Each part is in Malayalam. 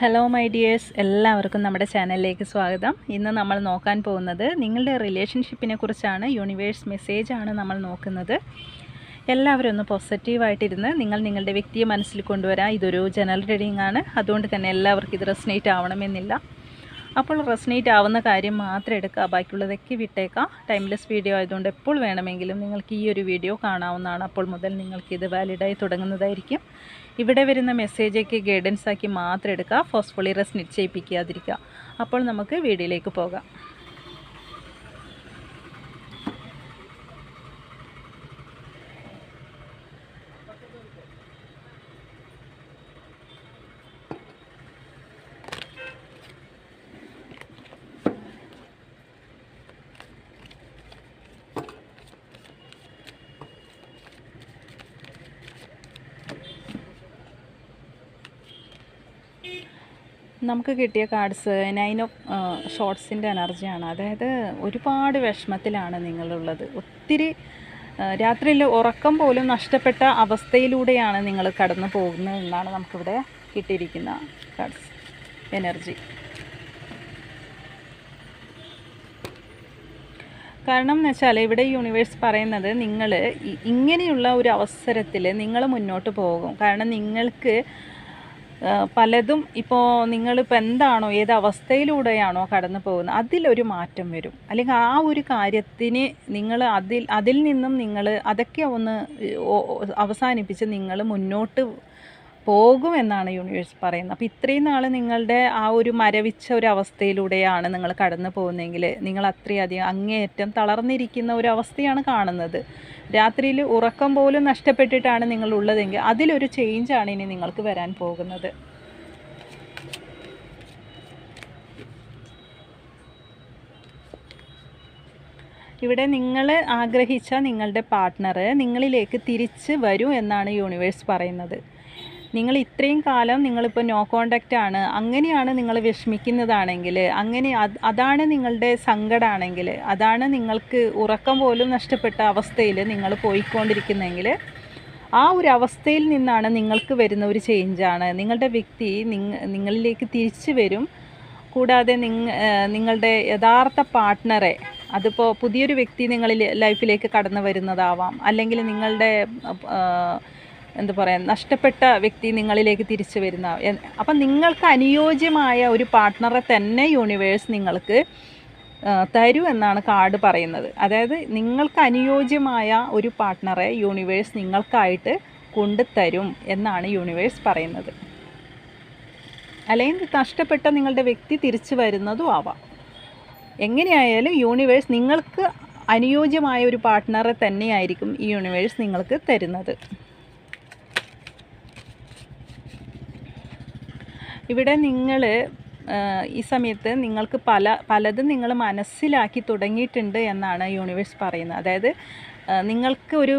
ഹലോ മൈ ഡിയേഴ്സ് എല്ലാവർക്കും നമ്മുടെ ചാനലിലേക്ക് സ്വാഗതം. ഇന്ന് നമ്മൾ നോക്കാൻ പോകുന്നത് നിങ്ങളുടെ റിലേഷൻഷിപ്പിനെ കുറിച്ചാണ് യൂണിവേഴ്സ് മെസ്സേജ് ആണ് നമ്മൾ നോക്കുന്നത്. എല്ലാവരും ഒന്ന് പോസിറ്റീവായിട്ടിരുന്ന് നിങ്ങൾ നിങ്ങളുടെ വ്യക്തിയെ മനസ്സിൽ കൊണ്ടുവരാം ഇതൊരു ജനറൽ റീഡിംഗ് ആണ്. അതുകൊണ്ട് തന്നെ എല്ലാവർക്കും ഇത് റെസ്നേറ്റ് ആവണമെന്നില്ല. അപ്പോൾ റെസ്നേറ്റ് ആവുന്ന കാര്യം മാത്രം എടുക്കുക ബാക്കിയുള്ളതൊക്കെ വിട്ടേക്കാം ടൈംലെസ് വീഡിയോ ആയതുകൊണ്ട് എപ്പോൾ വേണമെങ്കിലും നിങ്ങൾക്ക് ഈ ഒരു വീഡിയോ കാണാവുന്നതാണ്. അപ്പോൾ മുതൽ നിങ്ങൾക്കിത് വാലിഡായി തുടങ്ങുന്നതായിരിക്കും. ഇവിടെ വരുന്ന മെസ്സേജൊക്കെ ഗൈഡൻസ് ആക്കി മാത്രം എടുക്കുക. ഫോഴ്സ്ഫുള്ളി റെസ്നേറ്റ് ചെയ്യിപ്പിക്കാതിരിക്കുക അപ്പോൾ നമുക്ക് വീഡിയോയിലേക്ക് പോകാം. നമുക്ക് കിട്ടിയ കാർഡ്സ് നൈനോ ഓഫ് ഷോർട്സിന്റെ എനർജിയാണ് അതായത് ഒരുപാട് വിഷമത്തിലാണ് നിങ്ങളുള്ളത്. ഒത്തിരി രാത്രിയിൽ ഉറക്കം പോലും നഷ്ടപ്പെട്ട അവസ്ഥയിലൂടെയാണ് നിങ്ങൾ കടന്നു പോകുന്നത് എന്നാണ് നമുക്കിവിടെ കിട്ടിയിരിക്കുന്ന കാർഡ്സ് എനർജി കാരണം എന്ന് വെച്ചാൽ ഇവിടെ യൂണിവേഴ്സ് പറയുന്നത് നിങ്ങൾ ഇങ്ങനെയുള്ള ഒരു അവസരത്തിൽ നിങ്ങൾ മുന്നോട്ട് പോകും. കാരണം നിങ്ങൾക്ക് പലതും ഇപ്പോൾ നിങ്ങളിപ്പോൾ എന്താണോ ഏത് അവസ്ഥയിലൂടെയാണോ കടന്നു പോകുന്നത് അതിലൊരു മാറ്റം വരും. അല്ലെങ്കിൽ ആ ഒരു കാര്യത്തിന് നിങ്ങൾ അതിൽ അതിൽ നിന്നും നിങ്ങൾ അതൊക്കെ ഒന്ന് അവസാനിപ്പിച്ച് നിങ്ങൾ മുന്നോട്ട് പോകും എന്നാണ് യൂണിവേഴ്സ് പറയുന്നത്. അപ്പോൾ ഇത്രയും നാൾ നിങ്ങളുടെ ആ ഒരു മരവിച്ച ഒരു അവസ്ഥയിലൂടെയാണ് നിങ്ങൾ കടന്നു പോകുന്നതെങ്കിൽ നിങ്ങൾ അത്രയധികം അങ്ങേയറ്റം തളർന്നിരിക്കുന്ന ഒരു അവസ്ഥയാണ് കാണുന്നത്. രാത്രിയിൽ ഉറക്കം പോലും നഷ്ടപ്പെട്ടിട്ടാണ് നിങ്ങൾ ഉള്ളതെങ്കിൽ അതിലൊരു ചേഞ്ചാണ് ഇനി നിങ്ങൾക്ക് വരാൻ പോകുന്നത്. ഇവിടെ നിങ്ങൾ ആഗ്രഹിച്ച നിങ്ങളുടെ പാർട്ട്ണർ നിങ്ങളിലേക്ക് തിരിച്ച് വരൂ എന്നാണ് യൂണിവേഴ്സ് പറയുന്നത്. നിങ്ങൾ ഇത്രയും കാലം നിങ്ങളിപ്പോൾ നോ കോണ്ടാക്റ്റ് ആണ്. അങ്ങനെയാണ് നിങ്ങൾ വിഷമിക്കുന്നതാണെങ്കിൽ അങ്ങനെ അതാണ് നിങ്ങളുടെ സങ്കടമാണെങ്കിൽ അതാണ് നിങ്ങൾക്ക് ഉറക്കം പോലും നഷ്ടപ്പെട്ട അവസ്ഥയിൽ നിങ്ങൾ പോയിക്കൊണ്ടിരിക്കുന്നെങ്കിൽ ആ ഒരു അവസ്ഥയിൽ നിന്നാണ് നിങ്ങൾക്ക് വരുന്ന ഒരു ചേഞ്ചാണ് നിങ്ങളുടെ വ്യക്തി നിങ്ങളിലേക്ക് തിരിച്ചു വരും. കൂടാതെ നിങ്ങ നിങ്ങളുടെ യഥാർത്ഥ പാർട്ട്ണറെ അതിപ്പോൾ പുതിയൊരു വ്യക്തി നിങ്ങളിൽ ലൈഫിലേക്ക് കടന്നു വരുന്നതാവാം. അല്ലെങ്കിൽ നിങ്ങളുടെ എന്താ പറയാം നഷ്ടപ്പെട്ട വ്യക്തി നിങ്ങളിലേക്ക് തിരിച്ചു വരുന്ന അപ്പം നിങ്ങൾക്ക് അനുയോജ്യമായ ഒരു പാർട്ട്ണറെ തന്നെ യൂണിവേഴ്സ് നിങ്ങൾക്ക് തരൂ എന്നാണ് കാർഡ് പറയുന്നത്. അതായത് നിങ്ങൾക്ക് അനുയോജ്യമായ ഒരു പാർട്ട്ണറെ യൂണിവേഴ്സ് നിങ്ങൾക്കായിട്ട് കൊണ്ടുതരും എന്നാണ് യൂണിവേഴ്സ് പറയുന്നത്. അല്ലെങ്കിൽ നഷ്ടപ്പെട്ട നിങ്ങളുടെ വ്യക്തി തിരിച്ചു വരുന്നതും ആവാം. എങ്ങനെയായാലും യൂണിവേഴ്സ് നിങ്ങൾക്ക് അനുയോജ്യമായ ഒരു പാർട്ട്ണറെ തന്നെയായിരിക്കും ഈ യൂണിവേഴ്സ് നിങ്ങൾക്ക് തരുന്നത്. ഇവിടെ നിങ്ങൾ ഈ സമയത്ത് നിങ്ങൾക്ക് പല പലതും നിങ്ങൾ മനസ്സിലാക്കി തുടങ്ങിയിട്ടുണ്ട് എന്നാണ് യൂണിവേഴ്സ് പറയുന്നത്. അതായത് നിങ്ങൾക്ക് ഒരു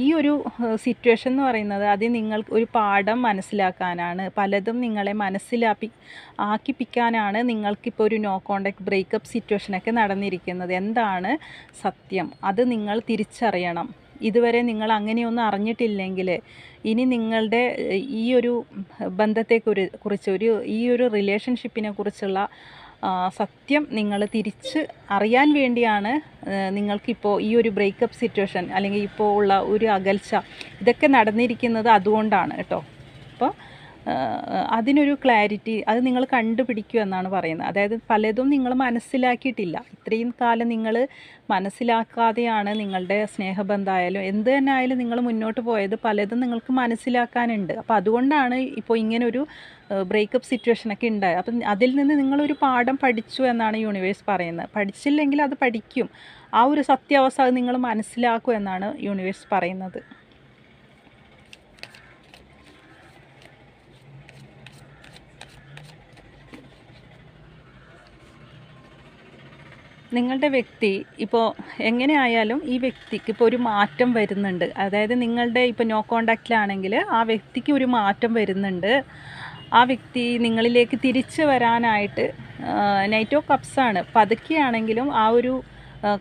ഈ ഒരു സിറ്റുവേഷൻ എന്ന് പറയുന്നത് അത് നിങ്ങൾക്ക് ഒരു പാഠം മനസ്സിലാക്കാനാണ്. പലതും നിങ്ങളെ മനസ്സിലാക്കി ആക്കിപ്പിക്കാനാണ് നിങ്ങൾക്കിപ്പോൾ ഒരു നോ കോണ്ടാക്ട് ബ്രേക്കപ്പ് സിറ്റുവേഷനൊക്കെ നടന്നിരിക്കുന്നത്. എന്താണ് സത്യം? അത് നിങ്ങൾ തിരിച്ചറിയണം. ഇതുവരെ നിങ്ങൾ അങ്ങനെയൊന്നും അറിഞ്ഞിട്ടില്ലെങ്കിൽ ഇനി നിങ്ങളുടെ ഈ ഒരു ബന്ധത്തെ കുറിച്ച് ഒരു ഈ ഒരു റിലേഷൻഷിപ്പിനെ കുറിച്ചുള്ള സത്യം നിങ്ങൾ തിരിച്ച് അറിയാൻ വേണ്ടിയാണ് നിങ്ങൾക്കിപ്പോൾ ഈ ഒരു ബ്രേക്കപ്പ് സിറ്റുവേഷൻ അല്ലെങ്കിൽ ഇപ്പോൾ ഉള്ള ഒരു അകൽച്ച ഇതൊക്കെ നടന്നിരിക്കുന്നത് അതുകൊണ്ടാണ് കേട്ടോ. അപ്പോൾ അതിനൊരു ക്ലാരിറ്റി അത് നിങ്ങൾ കണ്ടുപിടിക്കൂ എന്നാണ് പറയുന്നത്. അതായത് പലതും നിങ്ങൾ മനസ്സിലാക്കിയിട്ടില്ല. ഇത്രയും കാലം നിങ്ങൾ മനസ്സിലാക്കാതെയാണ് നിങ്ങളുടെ സ്നേഹബന്ധമായാലും എന്ത് തന്നെ ആയാലും നിങ്ങൾ മുന്നോട്ട് പോയത് പലതും നിങ്ങൾക്ക് മനസ്സിലാക്കാനുണ്ട്. അപ്പോൾ അതുകൊണ്ടാണ് ഇപ്പോൾ ഇങ്ങനൊരു ബ്രേക്കപ്പ് സിറ്റുവേഷനൊക്കെ ഉണ്ടായത്. അപ്പം അതിൽ നിന്ന് നിങ്ങളൊരു പാഠം പഠിച്ചു എന്നാണ് യൂണിവേഴ്സ് പറയുന്നത്. പഠിച്ചില്ലെങ്കിൽ അത് പഠിക്കും. ആ ഒരു സത്യാവസ്ഥ നിങ്ങൾ മനസ്സിലാക്കും എന്നാണ് യൂണിവേഴ്സ് പറയുന്നത്. നിങ്ങളുടെ വ്യക്തി ഇപ്പോൾ എങ്ങനെയായാലും ഈ വ്യക്തിക്ക് ഇപ്പോൾ ഒരു മാറ്റം വരുന്നുണ്ട്. അതായത് നിങ്ങളുടെ ഇപ്പോൾ നോ കോണ്ടാക്റ്റിലാണെങ്കിൽ ആ വ്യക്തിക്ക് ഒരു മാറ്റം വരുന്നുണ്ട്. ആ വ്യക്തി നിങ്ങളിലേക്ക് തിരിച്ചു വരാനായിട്ട് നൈറ്റ് ഓഫ് കപ്സാണ് പതുക്കെയാണെങ്കിലും ആ ഒരു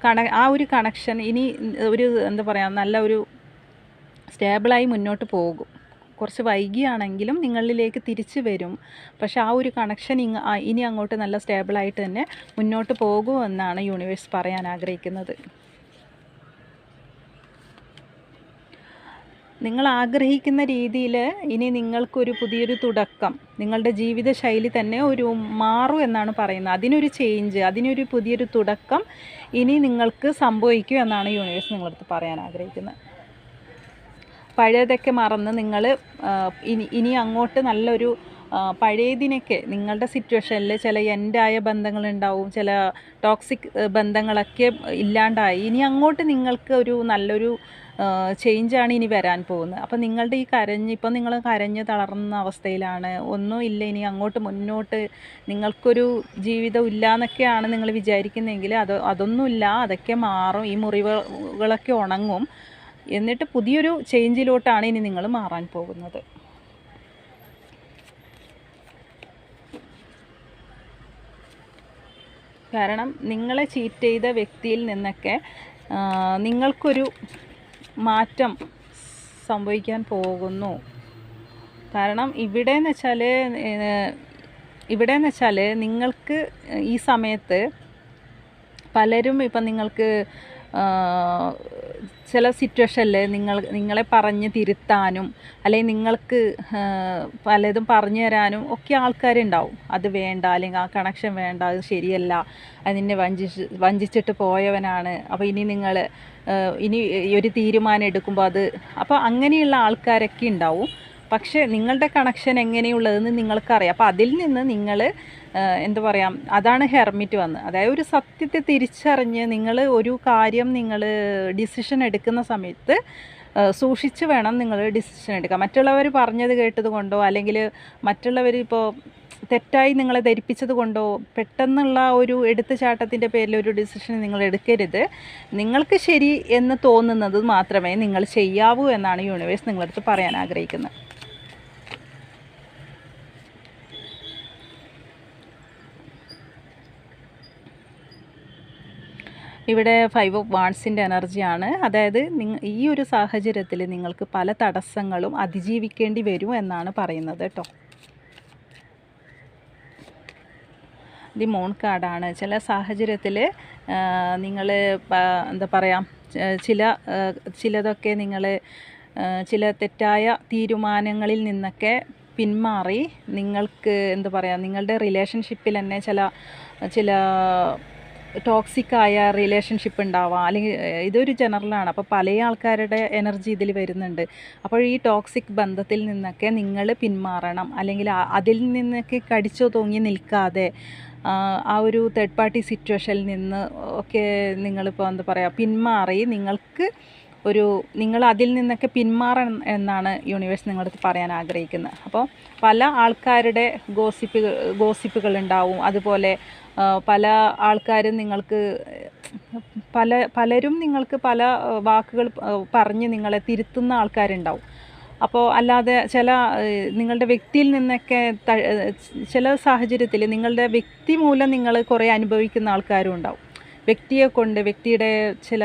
കണ ആ ഒരു കണക്ഷൻ ഇനി ഒരു എന്താ പറയുക നല്ല ഒരു സ്റ്റേബിളായി മുന്നോട്ട് പോകും. കുറച്ച് വൈകിയാണെങ്കിലും നിങ്ങളിലേക്ക് തിരിച്ചു വരും. പക്ഷെ ആ ഒരു കണക്ഷൻ ഇനി അങ്ങോട്ട് നല്ല സ്റ്റേബിളായിട്ട് തന്നെ മുന്നോട്ട് പോകുമെന്നാണ് യൂണിവേഴ്സ് പറയാൻ ആഗ്രഹിക്കുന്നത്. നിങ്ങൾ ആഗ്രഹിക്കുന്ന രീതിയിൽ ഇനി നിങ്ങൾക്കൊരു പുതിയൊരു തുടക്കം. നിങ്ങളുടെ ജീവിതശൈലി തന്നെ ഒരു മാറും എന്നാണ് പറയുന്നത്. അതിനൊരു ചേഞ്ച് അതിനൊരു പുതിയൊരു തുടക്കം ഇനി നിങ്ങൾക്ക് സംഭവിക്കും എന്നാണ് യൂണിവേഴ്സ് നിങ്ങളടുത്ത് പറയാൻ ആഗ്രഹിക്കുന്നത്. പഴയതൊക്കെ മറന്ന് നിങ്ങൾ ഇനി ഇനി അങ്ങോട്ട് നല്ലൊരു പഴയതിനൊക്കെ നിങ്ങളുടെ സിറ്റുവേഷനിൽ ചില എൻഡായ ബന്ധങ്ങളുണ്ടാവും ചില ടോക്സിക് ബന്ധങ്ങളൊക്കെ ഇല്ലാണ്ടായി. ഇനി അങ്ങോട്ട് നിങ്ങൾക്ക് ഒരു നല്ലൊരു ചേഞ്ചാണ് ഇനി വരാൻ പോകുന്നത്. അപ്പോൾ നിങ്ങളുടെ ഈ കരഞ്ഞ് ഇപ്പം നിങ്ങൾ കരഞ്ഞ് തളർന്ന അവസ്ഥയിലാണ്. ഒന്നും ഇല്ല ഇനി അങ്ങോട്ട് മുന്നോട്ട് നിങ്ങൾക്കൊരു ജീവിതം ഇല്ല എന്നൊക്കെയാണ് നിങ്ങൾ വിചാരിക്കുന്നതെങ്കിൽ അത് അതൊന്നുമില്ല. അതൊക്കെ മാറും. ഈ മുറിവുകളൊക്കെ ഉണങ്ങും. എന്നിട്ട് പുതിയൊരു ചേഞ്ചിലോട്ടാണ് ഇനി നിങ്ങൾ മാറാൻ പോകുന്നത്. കാരണം നിങ്ങളെ ചീറ്റ് ചെയ്ത വ്യക്തിയിൽ നിന്നൊക്കെ നിങ്ങൾക്കൊരു മാറ്റം സംഭവിക്കാൻ പോകുന്നു. കാരണം ഇവിടെ എന്ന് വെച്ചാൽ ഇവിടെ എന്ന് വെച്ചാൽ നിങ്ങൾക്ക് ഈ സമയത്ത് പലരും ഇപ്പം നിങ്ങൾക്ക് ചില സിറ്റുവേഷനിൽ നിങ്ങൾ നിങ്ങളെ പറഞ്ഞ് തിരുത്താനും അല്ലെങ്കിൽ നിങ്ങൾക്ക് പലതും പറഞ്ഞു തരാനും ഒക്കെ ആൾക്കാരുണ്ടാവും. അത് വേണ്ട അല്ലെങ്കിൽ ആ കണക്ഷൻ വേണ്ട അത് ശരിയല്ല അത് നിന്നെ വഞ്ചിച്ച് വഞ്ചിച്ചിട്ട് പോയവനാണ്. അപ്പോൾ ഇനി നിങ്ങൾ ഇനി ഒരു തീരുമാനം എടുക്കുമ്പോൾ അത് അപ്പോൾ അങ്ങനെയുള്ള ആൾക്കാരൊക്കെ ഉണ്ടാവും. പക്ഷേ നിങ്ങളുടെ കണക്ഷൻ എങ്ങനെയുള്ളതെന്ന് നിങ്ങൾക്കറിയാം. അപ്പോൾ അതിൽ നിന്ന് നിങ്ങൾ എന്താ പറയുക അതാണ് ഹെർമിറ്റ് വന്ന്. അതായത് ഒരു സത്യത്തെ തിരിച്ചറിഞ്ഞ് നിങ്ങൾ ഒരു കാര്യം നിങ്ങൾ ഡിസിഷൻ എടുക്കുന്ന സമയത്ത് സൂക്ഷിച്ച് വേണം നിങ്ങൾ ഡിസിഷൻ എടുക്കാൻ. മറ്റുള്ളവർ പറഞ്ഞത് കേട്ടത് കൊണ്ടോ അല്ലെങ്കിൽ മറ്റുള്ളവർ ഇപ്പോൾ തെറ്റായി നിങ്ങളെ ധരിപ്പിച്ചത് കൊണ്ടോ പെട്ടെന്നുള്ള ഒരു എടുത്തുചാട്ടത്തിന്റെ പേരിൽ ഒരു ഡിസിഷൻ നിങ്ങൾ എടുക്കരുത്. നിങ്ങൾക്ക് ശരി എന്ന് തോന്നുന്നത് മാത്രമേ നിങ്ങൾ ചെയ്യാവൂ എന്നാണ് യൂണിവേഴ്സ് നിങ്ങളടുത്ത് പറയാൻ ആഗ്രഹിക്കുന്നത്. ഇവിടെ ഫൈവ് ഓഫ് വാൺസിന്റെ എനർജിയാണ് അതായത് ഈ ഒരു സാഹചര്യത്തിൽ നിങ്ങൾക്ക് പല തടസ്സങ്ങളും അതിജീവിക്കേണ്ടി വരും എന്നാണ് പറയുന്നത് കേട്ടോ. ദി മോൺ കാർഡാണ് ചില സാഹചര്യത്തിൽ നിങ്ങൾ എന്താ പറയുക ചില ചിലതൊക്കെ നിങ്ങൾ ചില തെറ്റായ തീരുമാനങ്ങളിൽ നിന്നൊക്കെ പിന്മാറി നിങ്ങൾക്ക് എന്താ പറയുക നിങ്ങളുടെ റിലേഷൻഷിപ്പിൽ തന്നെ ചില ചില ടോക്സിക് ആയ റിലേഷൻഷിപ്പ് ഉണ്ടാവാം. അല്ലെങ്കിൽ ഇതൊരു ജനറലാണ് അപ്പോൾ പല ആൾക്കാരുടെ എനർജി ഇതിൽ വരുന്നുണ്ട്. അപ്പോൾ ഈ ടോക്സിക് ബന്ധത്തിൽ നിന്നൊക്കെ നിങ്ങൾ പിന്മാറണം. അല്ലെങ്കിൽ അതിൽ നിന്നൊക്കെ കടിച്ചോ തൂങ്ങി നിൽക്കാതെ ആ ഒരു തേർഡ് പാർട്ടി സിറ്റുവേഷനിൽ നിന്ന് ഒക്കെ നിങ്ങളിപ്പോൾ എന്താ പറയുക പിന്മാറി നിങ്ങൾക്ക് ഒരു നിങ്ങൾ അതിൽ നിന്നൊക്കെ പിന്മാറണം എന്നാണ് യൂണിവേഴ്സ് നിങ്ങളടുത്ത് പറയാൻ ആഗ്രഹിക്കുന്നത്. അപ്പോൾ പല ആൾക്കാരുടെ ഗോസിപ്പ് ഗോസിപ്പുകൾ ഉണ്ടാവും. അതുപോലെ പല ആൾക്കാരും നിങ്ങൾക്ക് പല പലരും നിങ്ങൾക്ക് പല വാക്കുകൾ പറഞ്ഞ് നിങ്ങളെ തിരുത്തുന്ന ആൾക്കാരുണ്ടാവും. അപ്പോൾ അല്ലാതെ ചില നിങ്ങളുടെ വ്യക്തിയിൽ നിന്നൊക്കെ ചില സാഹചര്യത്തിൽ നിങ്ങളുടെ വ്യക്തി മൂലം നിങ്ങൾ കുറേ അനുഭവിക്കുന്ന ആൾക്കാരും ഉണ്ടാവും. വ്യക്തിയെ കൊണ്ട് വ്യക്തിയുടെ ചില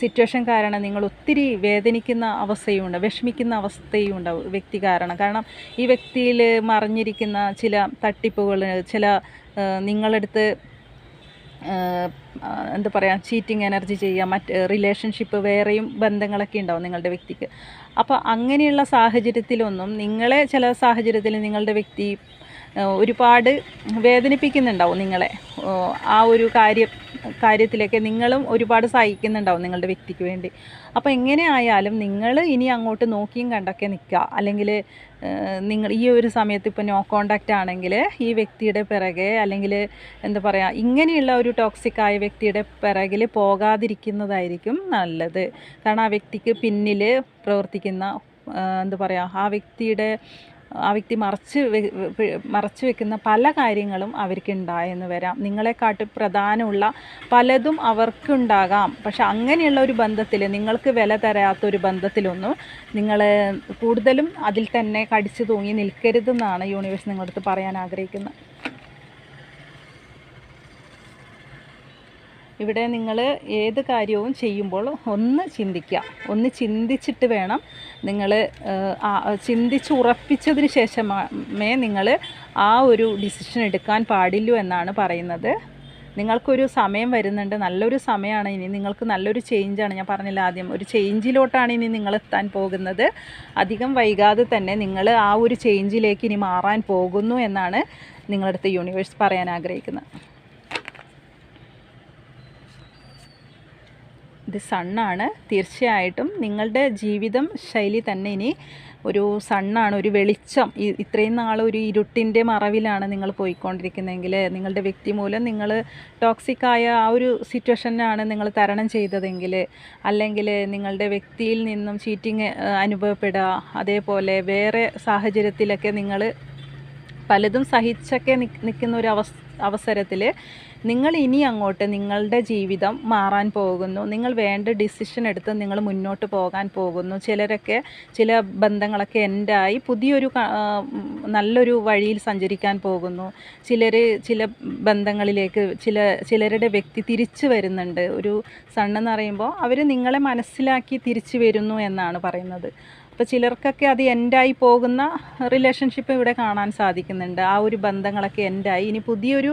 സിറ്റുവേഷൻ കാരണം നിങ്ങൾ ഒത്തിരി വേദനിക്കുന്ന അവസ്ഥയുണ്ട് വിഷമിക്കുന്ന അവസ്ഥയും ഉണ്ടാവും വ്യക്തി കാരണം. കാരണം ഈ വ്യക്തിയിൽ മറിഞ്ഞിരിക്കുന്ന ചില തട്ടിപ്പുകൾ ചില നിങ്ങളെടുത്ത് എന്താ പറയുക ചീറ്റിംഗ് എനർജി ചെയ്യുക മറ്റ് റിലേഷൻഷിപ്പ് വേറെയും ബന്ധങ്ങളൊക്കെ ഉണ്ടാവും നിങ്ങളുടെ വ്യക്തിക്ക്. അപ്പോൾ അങ്ങനെയുള്ള സാഹചര്യത്തിലൊന്നും നിങ്ങളെ ചില സാഹചര്യത്തിൽ നിങ്ങളുടെ വ്യക്തി ഒരുപാട് വേദനിപ്പിക്കുന്നുണ്ടാവും നിങ്ങളെ. ആ ഒരു കാര്യം കാര്യത്തിലൊക്കെ നിങ്ങളും ഒരുപാട് സഹിക്കുന്നുണ്ടാവും നിങ്ങളുടെ വ്യക്തിക്ക് വേണ്ടി. അപ്പോൾ എങ്ങനെ ആയാലും നിങ്ങൾ ഇനി അങ്ങോട്ട് നോക്കിയും കണ്ടൊക്കെ നിൽക്കുക അല്ലെങ്കിൽ നിങ്ങൾ ഈ ഒരു സമയത്ത് ഇപ്പോൾ നോ കോണ്ടാക്റ്റ് ആണെങ്കിൽ ഈ വ്യക്തിയുടെ പിറകെ അല്ലെങ്കിൽ എന്താ പറയുക ഇങ്ങനെയുള്ള ഒരു ടോക്സിക് ആയ വ്യക്തിയുടെ പിറകിൽ പോകാതിരിക്കുന്നതായിരിക്കും നല്ലത്. കാരണം ആ വ്യക്തിക്ക് പിന്നിൽ പ്രവർത്തിക്കുന്ന എന്താ പറയുക ആ വ്യക്തിയുടെ ആ വ്യക്തി മറച്ച് മറച്ചു വെക്കുന്ന പല കാര്യങ്ങളും അവർക്ക് ഉണ്ടായെന്ന് വരാം. നിങ്ങളെക്കാട്ട് പ്രധാനമുള്ള പലതും അവർക്കുണ്ടാകാം. പക്ഷെ അങ്ങനെയുള്ള ഒരു ബന്ധത്തിൽ നിങ്ങൾക്ക് വില തരാത്ത ഒരു ബന്ധത്തിലൊന്നും നിങ്ങൾ കൂടുതലും അതിൽ തന്നെ കടിച്ചു തൂങ്ങി നിൽക്കരുതെന്നാണ് യൂണിവേഴ്സ് നിങ്ങളടുത്ത് പറയാൻ ആഗ്രഹിക്കുന്നത്. ഇവിടെ നിങ്ങൾ ഏത് കാര്യവും ചെയ്യുമ്പോൾ ഒന്ന് ചിന്തിക്കുക. ഒന്ന് ചിന്തിച്ചിട്ട് വേണം നിങ്ങൾ ചിന്തിച്ച് ഉറപ്പിച്ചതിന് ശേഷമേ നിങ്ങൾ ആ ഒരു ഡിസിഷൻ എടുക്കാൻ പാടില്ലൂ എന്നാണ് പറയുന്നത്. നിങ്ങൾക്കൊരു സമയം വരുന്നുണ്ട്. നല്ലൊരു സമയമാണ്. ഇനി നിങ്ങൾക്ക് നല്ലൊരു ചേഞ്ചാണ് ഞാൻ പറഞ്ഞില്ല ആദ്യം ഒരു ചേഞ്ചിലോട്ടാണ് ഇനി നിങ്ങൾ എത്താൻ പോകുന്നത്. അധികം വൈകാതെ തന്നെ നിങ്ങൾ ആ ഒരു ചേഞ്ചിലേക്ക് ഇനി മാറാൻ പോകുന്നു എന്നാണ് നിങ്ങളടുത്ത് യൂണിവേഴ്സ് പറയാൻ ആഗ്രഹിക്കുന്നത്. ഇത് സണ്ണാണ്. തീർച്ചയായിട്ടും നിങ്ങളുടെ ജീവിതം ശൈലി തന്നെ ഇനി ഒരു സണ്ണാണ് ഒരു വെളിച്ചം. ഇത്രയും നാൾ ഒരു ഇരുട്ടിന്റെ മറവിലാണ് നിങ്ങൾ പോയിക്കൊണ്ടിരിക്കുന്നതെങ്കിൽ നിങ്ങളുടെ വ്യക്തി മൂലം നിങ്ങൾ ടോക്സിക്കായ ആ ഒരു സിറ്റുവേഷനാണ് നിങ്ങൾ തരണം ചെയ്തതെങ്കിൽ അല്ലെങ്കിൽ നിങ്ങളുടെ വ്യക്തിയിൽ നിന്നും ചീറ്റിങ് അനുഭവപ്പെടുക. അതേപോലെ വേറെ സാഹചര്യത്തിലൊക്കെ നിങ്ങൾ പലതും സഹിച്ചൊക്കെ നിൽക്കുന്ന ഒരു അവസ് അവസരത്തിൽ നിങ്ങൾ ഇനി അങ്ങോട്ട് നിങ്ങളുടെ ജീവിതം മാറാൻ പോകുന്നു. നിങ്ങൾ വേണ്ട ഡിസിഷൻ എടുത്ത് നിങ്ങൾ മുന്നോട്ട് പോകാൻ പോകുന്നു. ചിലരൊക്കെ ചില ബന്ധങ്ങളൊക്കെ എൻഡായി പുതിയൊരു നല്ലൊരു വഴിയിൽ സഞ്ചരിക്കാൻ പോകുന്നു. ചിലർ ചില ബന്ധങ്ങളിലേക്ക് ചില ചിലരുടെ വ്യക്തി തിരിച്ചു വരുന്നുണ്ട്. ഒരു സണ്ണെന്ന് പറയുമ്പോൾ അവർ നിങ്ങളെ മനസ്സിലാക്കി തിരിച്ചു വരുന്നു എന്നാണ് പറയുന്നത്. അപ്പോൾ ചിലർക്കൊക്കെ അത് എൻഡായി പോകുന്ന റിലേഷൻഷിപ്പ് ഇവിടെ കാണാൻ സാധിക്കുന്നുണ്ട്. ആ ഒരു ബന്ധങ്ങളൊക്കെ എൻഡായി ഇനി പുതിയൊരു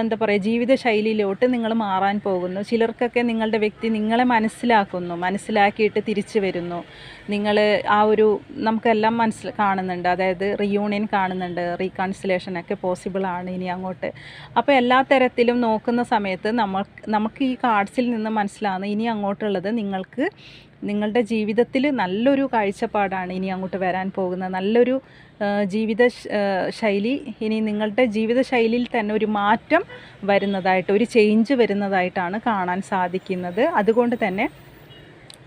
എന്താ പറയുക ജീവിതശൈലിയിലോട്ട് നിങ്ങൾ മാറാൻ പോകുന്നു. ചിലർക്കൊക്കെ നിങ്ങളുടെ വ്യക്തി നിങ്ങളെ മനസ്സിലാക്കുന്നു മനസ്സിലാക്കിയിട്ട് തിരിച്ചു വരുന്നു. നിങ്ങൾ ആ ഒരു നമുക്കെല്ലാം മനസ്സിൽ കാണുന്നുണ്ട്. അതായത് റിയൂണിയൻ കാണുന്നുണ്ട് റീകൺസിലേഷൻ ഒക്കെ പോസിബിൾ ആണ് ഇനി അങ്ങോട്ട്. അപ്പോൾ എല്ലാ തരത്തിലും നോക്കുന്ന സമയത്ത് നമ്മൾ നമുക്ക് ഈ കാർഡ്സിൽ നിന്ന് മനസ്സിലാകുന്ന ഇനി അങ്ങോട്ടുള്ളത് നിങ്ങൾക്ക് നിങ്ങളുടെ ജീവിതത്തിൽ നല്ലൊരു കാഴ്ചപ്പാടാണ് ഇനി അങ്ങോട്ട് വരാൻ പോകുന്നത്. നല്ലൊരു ജീവിത ശൈലി ഇനി നിങ്ങളുടെ ജീവിത ശൈലിയിൽ തന്നെ ഒരു മാറ്റം വരുന്നതായിട്ട് ഒരു ചേഞ്ച് വരുന്നതായിട്ടാണ് കാണാൻ സാധിക്കുന്നത്. അതുകൊണ്ട് തന്നെ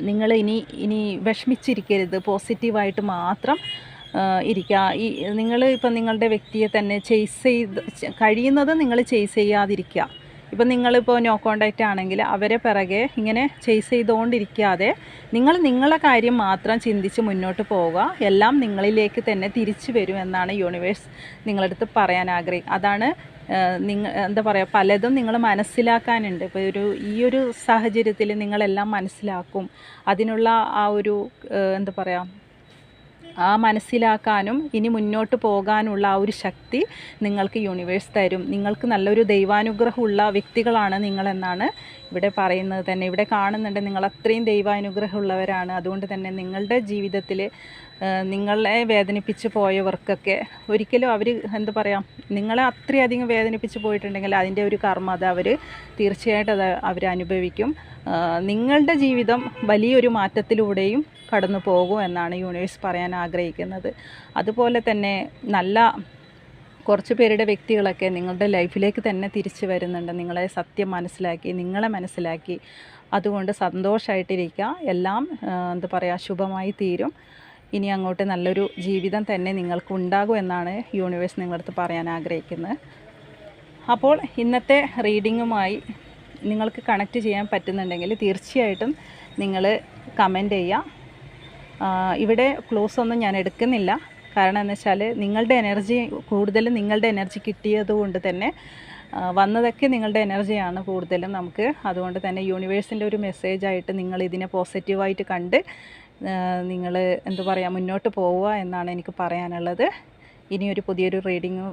നിങ്ങൾ ഇനി ഇനി വിഷമിച്ചിരിക്കരുത്. പോസിറ്റീവായിട്ട് മാത്രം ഇരിക്കുക. ഈ നിങ്ങൾ ഇപ്പം നിങ്ങളുടെ വ്യക്തിയെ തന്നെ ചേസ് ചെയ്ത് കഴിയുന്നത് നിങ്ങൾ ചേസ് ചെയ്യാതിരിക്കുക. ഇപ്പം നിങ്ങളിപ്പോൾ നോ കോണ്ടാക്റ്റ് ആണെങ്കിൽ അവരെ പിറകെ ഇങ്ങനെ ചേസ് ചെയ്തുകൊണ്ടിരിക്കാതെ നിങ്ങൾ നിങ്ങളെ കാര്യം മാത്രം ചിന്തിച്ച് മുന്നോട്ട് പോവുക. എല്ലാം നിങ്ങളിലേക്ക് തന്നെ തിരിച്ചു വരും എന്നാണ് യൂണിവേഴ്സ് നിങ്ങളടുത്ത് പറയാൻ ആഗ്രഹിക്കുക അതാണ് നിങ്ങൾ എന്താ പറയുക പലതും നിങ്ങൾ മനസ്സിലാക്കാനുണ്ട്. ഇപ്പോൾ ഒരു ഈ ഒരു സാഹചര്യത്തിൽ നിങ്ങളെല്ലാം മനസ്സിലാക്കും. അതിനുള്ള ആ ഒരു എന്താ പറയുക ആ മനസ്സിലാക്കാനും ഇനി മുന്നോട്ട് പോകാനുള്ള ആ ഒരു ശക്തി നിങ്ങൾക്ക് യൂണിവേഴ്സ് തരും. നിങ്ങൾക്ക് നല്ലൊരു ദൈവാനുഗ്രഹമുള്ള വ്യക്തികളാണ് നിങ്ങളെന്നാണ് ഇവിടെ പറയുന്നത് തന്നെ. ഇവിടെ കാണുന്നുണ്ട് നിങ്ങൾ അത്രയും ദൈവാനുഗ്രഹമുള്ളവരാണ്. അതുകൊണ്ട് തന്നെ നിങ്ങളുടെ ജീവിതത്തിൽ നിങ്ങളെ വേദനിപ്പിച്ച് പോയവർക്കൊക്കെ ഒരിക്കലും അവർ എന്താ പറയുക നിങ്ങളെ അത്രയധികം വേദനിപ്പിച്ച് പോയിട്ടുണ്ടെങ്കിൽ അതിന്റെ ഒരു കർമ്മ അത് അവർ തീർച്ചയായിട്ടും അത് അവരനുഭവിക്കും നിങ്ങളുടെ ജീവിതം വലിയൊരു മാറ്റത്തിലൂടെയും കടന്നു പോകും എന്നാണ് യൂണിവേഴ്സ് പറയാൻ ആഗ്രഹിക്കുന്നത്. അതുപോലെ തന്നെ നല്ല കുറച്ച് പേരുടെ വ്യക്തികളൊക്കെ നിങ്ങളുടെ ലൈഫിലേക്ക് തന്നെ തിരിച്ചു വരുന്നുണ്ട്. നിങ്ങളെ സത്യം മനസ്സിലാക്കി നിങ്ങളെ മനസ്സിലാക്കി. അതുകൊണ്ട് സന്തോഷമായിട്ടിരിക്കുക എല്ലാം എന്താ പറയുക ശുഭമായി തീരും. ഇനി അങ്ങോട്ട് നല്ലൊരു ജീവിതം തന്നെ നിങ്ങൾക്ക് ഉണ്ടാകും എന്നാണ് യൂണിവേഴ്സ് നിങ്ങളടുത്ത് പറയാൻ ആഗ്രഹിക്കുന്നത്. അപ്പോൾ ഇന്നത്തെ റീഡിങ്ങുമായി നിങ്ങൾക്ക് കണക്റ്റ് ചെയ്യാൻ പറ്റുന്നുണ്ടെങ്കിൽ തീർച്ചയായിട്ടും നിങ്ങൾ കമന്റ് ചെയ്യുക. ഇവിടെ ക്ലോസ് ഒന്നും ഞാൻ എടുക്കുന്നില്ല. കാരണം എന്ന് വെച്ചാൽ നിങ്ങളുടെ എനർജി കൂടുതലും നിങ്ങളുടെ എനർജി കിട്ടിയത് കൊണ്ട് തന്നെ വന്നതൊക്കെ നിങ്ങളുടെ എനർജിയാണ് കൂടുതലും നമുക്ക്. അതുകൊണ്ട് തന്നെ യൂണിവേഴ്സിന്റെ ഒരു മെസ്സേജായിട്ട് നിങ്ങൾ ഇതിനെ പോസിറ്റീവായിട്ട് കണ്ട് നിങ്ങൾ എന്തു പറയുക മുന്നോട്ട് പോവുക എന്നാണ് എനിക്ക് പറയാനുള്ളത്. ഇനിയൊരു പുതിയൊരു റീഡിങ്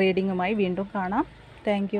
റീഡിങ്ങുമായി വീണ്ടും കാണാം. താങ്ക്